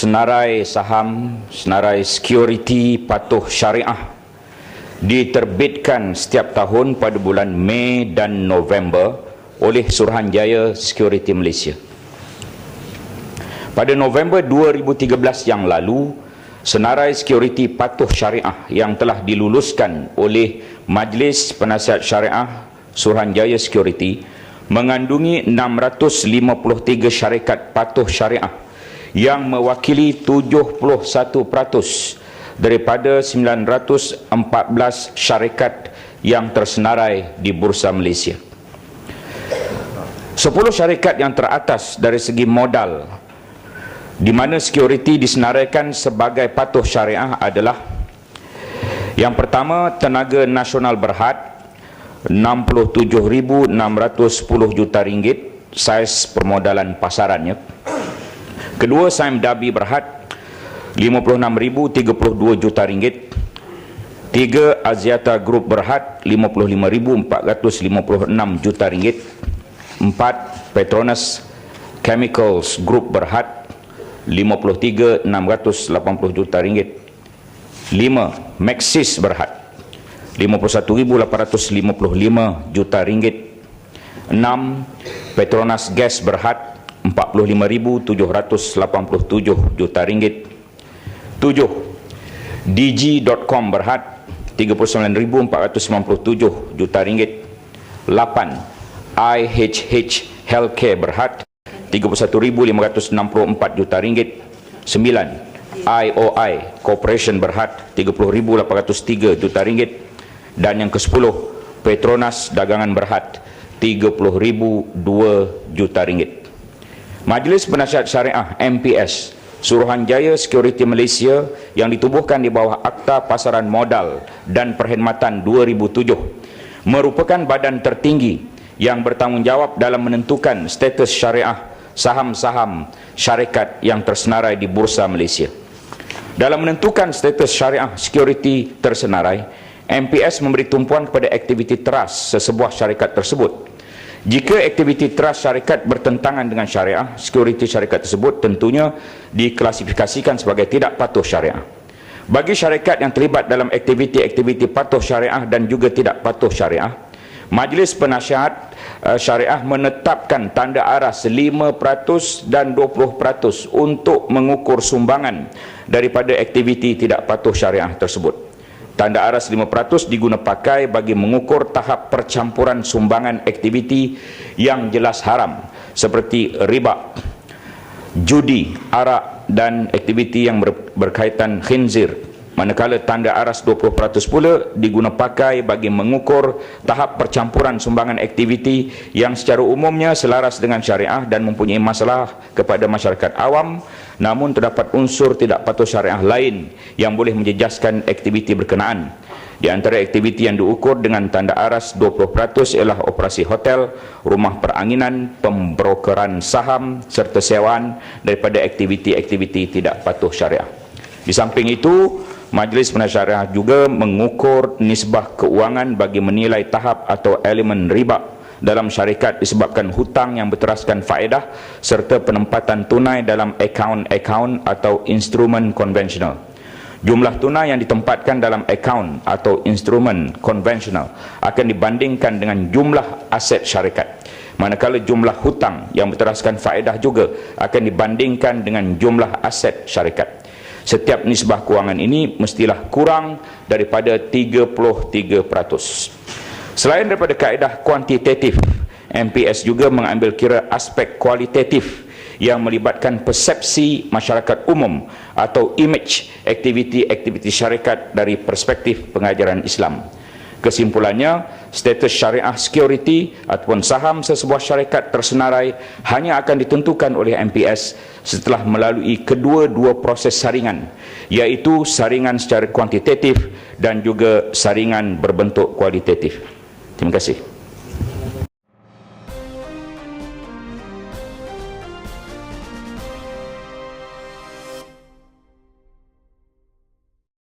senarai saham, senarai security patuh syariah diterbitkan setiap tahun pada bulan Mei dan November oleh Suruhanjaya Security Malaysia. Pada November 2013 yang lalu, senarai security patuh syariah yang telah diluluskan oleh Majlis Penasihat Syariah Suruhanjaya Security mengandungi 653 syarikat patuh syariah yang mewakili 71% daripada 914 syarikat yang tersenarai di Bursa Malaysia. 10 syarikat yang teratas dari segi modal di mana security disenaraikan sebagai patuh syariah adalah yang pertama Tenaga Nasional Berhad 67,610 juta ringgit saiz permodalan pasarannya Kedua Saim Dabi Berhad 56,032 juta ringgit. Tiga Aziata Group Berhad 55,456 juta ringgit. Empat Petronas Chemicals Group Berhad 53,680 juta ringgit. Lima Maxis Berhad 51,855 juta ringgit. Enam Petronas Gas Berhad 45,787 juta ringgit. 7. DG.com Berhad 39,497 juta ringgit. 8. IHH Healthcare Berhad 31,564 juta ringgit. 9. IOI Corporation Berhad 30,803 juta ringgit. Dan yang ke-10 Petronas Dagangan Berhad 30,002 juta ringgit. Majlis Penasihat Syariah MPS Suruhanjaya Security Malaysia yang ditubuhkan di bawah Akta Pasaran Modal dan Perkhidmatan 2007 merupakan badan tertinggi yang bertanggungjawab dalam menentukan status syariah saham-saham syarikat yang tersenarai di Bursa Malaysia. Dalam menentukan status syariah security tersenarai, MPS memberi tumpuan kepada aktiviti trust sesebuah syarikat tersebut jika aktiviti trust syarikat bertentangan dengan syariah, security syarikat tersebut tentunya diklasifikasikan sebagai tidak patuh syariah. Bagi syarikat yang terlibat dalam aktiviti-aktiviti patuh syariah dan juga tidak patuh syariah, Majlis Penasihat eh, Syariah menetapkan tanda aras 5% dan 20% untuk mengukur sumbangan daripada aktiviti tidak patuh syariah tersebut. Tanda aras 5% diguna pakai bagi mengukur tahap percampuran sumbangan aktiviti yang jelas haram seperti riba, judi, arak dan aktiviti yang berkaitan khinzir. Manakala tanda aras 20% pula diguna pakai bagi mengukur tahap percampuran sumbangan aktiviti yang secara umumnya selaras dengan syariah dan mempunyai masalah kepada masyarakat awam namun terdapat unsur tidak patuh syariah lain yang boleh menjejaskan aktiviti berkenaan. Di antara aktiviti yang diukur dengan tanda aras 20% ialah operasi hotel, rumah peranginan, pembrokeran saham serta sewaan daripada aktiviti-aktiviti tidak patuh syariah. Di samping itu, Majlis Penasihat Syariah juga mengukur nisbah keuangan bagi menilai tahap atau elemen riba dalam syarikat disebabkan hutang yang berteraskan faedah serta penempatan tunai dalam akaun-akaun atau instrumen konvensional. Jumlah tunai yang ditempatkan dalam akaun atau instrumen konvensional akan dibandingkan dengan jumlah aset syarikat. Manakala jumlah hutang yang berteraskan faedah juga akan dibandingkan dengan jumlah aset syarikat. Setiap nisbah kewangan ini mestilah kurang daripada 33%. Selain daripada kaedah kuantitatif, MPS juga mengambil kira aspek kualitatif yang melibatkan persepsi masyarakat umum atau image aktiviti-aktiviti syarikat dari perspektif pengajaran Islam. Kesimpulannya, status syariah security ataupun saham sesebuah syarikat tersenarai hanya akan ditentukan oleh MPS setelah melalui kedua-dua proses saringan, iaitu saringan secara kuantitatif dan juga saringan berbentuk kualitatif. Terima kasih.